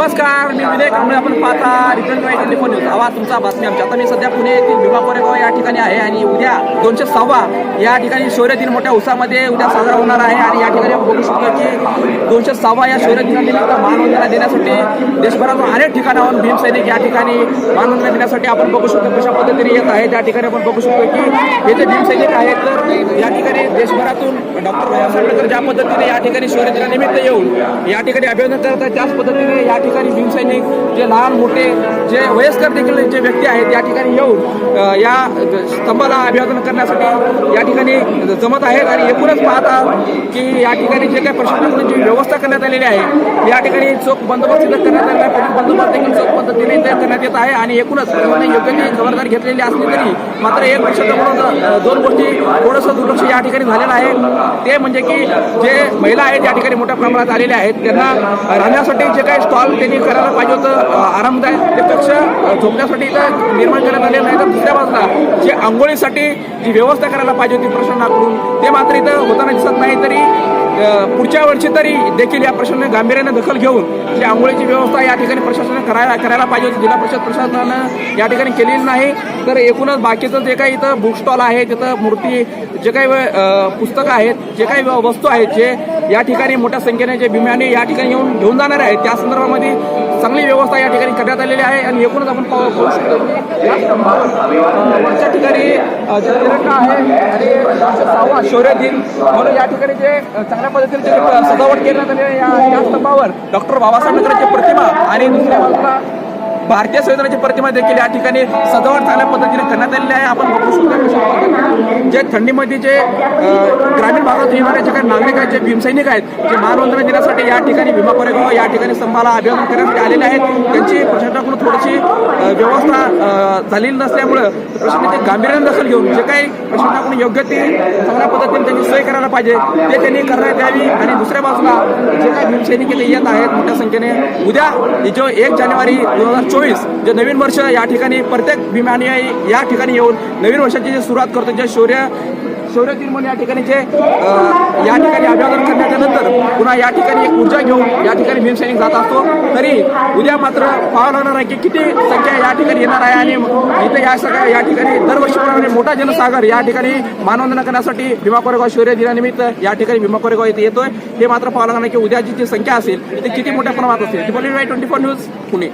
नमस्कार मी विनय कांबळे आपण पाहता रिटर्न वाईट टेलिफोन न्यूज. आवाज तुमचा बातमी आमच्या आता मी सध्या पुणे येथील भीमा कोरेगाव या ठिकाणी आहे आणि उद्या दोनशे सव्वा या ठिकाणी शौर्य दिन मोठ्या उत्साहामध्ये उद्या साजरा होणार आहे आणि या ठिकाणी आपण बघू शकतो की दोनशे सव्वा या शौर्य दिनानिमित्त मानवंदना देण्यासाठी देशभरातून अनेक ठिकाणाहून भीमसैनिक या ठिकाणी मानवंदना देण्यासाठी आपण बघू शकतो. कशा पद्धतीने येत आहे त्या ठिकाणी आपण बघू शकतो की हे जे भीमसैनिक आहेत. तर या ठिकाणी देशभरातून डॉक्टर बाबासाहेब आंबेडकर ज्या पद्धतीने या ठिकाणी शौर्य दिनानिमित्त येऊन या ठिकाणी अभिनंदन करत आहेत त्याच पद्धतीने या ठिकाणी भीमसैनिक जे लहान मोठे जे वयस्कर देखील जे व्यक्ती आहेत या ठिकाणी येऊन या स्तंभाला अभिवादन करण्यासाठी या ठिकाणी जमत आहेत. आणि एकूणच पाहता की या ठिकाणी जे काही प्रशासनाची म्हणजे व्यवस्था करण्यात आलेली आहे या ठिकाणी चोख बंदोबस्त करण्यात आलेला आहे. पोलीस बंदोबस्त देखील चोख पद्धतीने करण्यात येत आहे. आणि एकूणच सर्वांनी योग्य ती खबरदारी घेतलेली असली तरी मात्र एक प्रशासनाकडून दोन गोष्टी थोडंसं दुर्लक्ष या ठिकाणी झालेलं आहे. ते म्हणजे की जे महिला आहेत या ठिकाणी मोठ्या प्रमाणात आलेल्या आहेत त्यांना राहण्यासाठी जे काही स्टॉल त्यांनी करायला पाहिजे होतं आरामदायक ते कक्ष झोपण्यासाठी इथं निर्माण करण्यात आलेलं नाही तर दुसऱ्या बाजूला जे आंघोळीसाठी जी व्यवस्था करायला पाहिजे होती प्रशासनाकडून ते मात्र इथं होताना दिसत नाही. तरी पुढच्या वर्षी तरी देखील या प्रश्नाने गांभीर्याने दखल घेऊन जी आंघोळीची व्यवस्था या ठिकाणी प्रशासनाने करायला करायला पाहिजे होती. जिल्हा परिषद प्रशासनानं या ठिकाणी केलेली नाही. तर एकूणच बाकीचं जे काही इथं बुक स्टॉल आहे तिथं मूर्ती जे काही पुस्तकं आहेत जे काही वस्तू आहेत जे या ठिकाणी मोठ्या संख्येने जे भीम्याने या ठिकाणी येऊन घेऊन जाणार आहेत त्या संदर्भामध्ये चांगली व्यवस्था या ठिकाणी करण्यात आलेली आहे आणि एकूणच आपण पाहू शकतो. की या स्तंभावरच्या ठिकाणी जे तिरंगा आहे आणि सहावा शौर्य दिन म्हणून या ठिकाणी जे चांगल्या पद्धतीने सजावट करण्यात या या स्तंभावर डॉक्टर बाबासाहेब आंबेडकरांची प्रतिमा आणि दुसऱ्या बाजूला भारतीय संविधानाची प्रतिमा देखील या ठिकाणी सजावट चांगल्या पद्धतीने करण्यात आलेली आहे. आपण बघू शकतो जे थंडीमध्ये जे ग्रामीण भागात नागरिक आहेत जे भीमसैनिक आहेत. जे मानवंदना देण्यासाठी या ठिकाणी भीमा कोरेगाव या ठिकाणी स्तंभाला अभिवादन करण्यासाठी आलेले आहेत. त्यांची प्रशासनाकडून थोडीशी व्यवस्था झालेली नसल्यामुळं ते गांभीर्याने दखल घेऊन जे काही प्रशासनाकडून योग्य ते चांगल्या पद्धतीने त्यांनी सोय करायला पाहिजे ते त्यांनी करण्यात यावी. आणि दुसऱ्या बाजूला जे काही भीमसैनिक इथे येत आहेत मोठ्या संख्येने उद्या जो एक जानेवारी दोन हजार चोवीस जे नवीन वर्ष या ठिकाणी प्रत्येक भीमानुयायी या ठिकाणी येऊन नवीन वर्षाची जी सुरुवात करतो जे शौर्य शौर्य दिन या ठिकाणी जे या ठिकाणी अभिवादन करण्याच्या नंतर पुन्हा या ठिकाणी एक ऊर्जा घेऊन या ठिकाणी भीमसैनिक जात असतो. तरी उद्या मात्र पाहावं लागणार आहे की किती संख्या या ठिकाणी येणार आहे आणि इथे या सगळ्या या ठिकाणी दरवर्षीप्रमाणे मोठा जनसागर या ठिकाणी मानवंदना करण्यासाठी भीमा कोरेगाव शौर्य दिनानिमित्त या ठिकाणी भीमा कोरेगाव इथे येतोय. हे मात्र पाहावं लागणार की उद्याची जी संख्या असेल ती किती मोठ्या प्रमाणात असेल? Twenty four news Pune.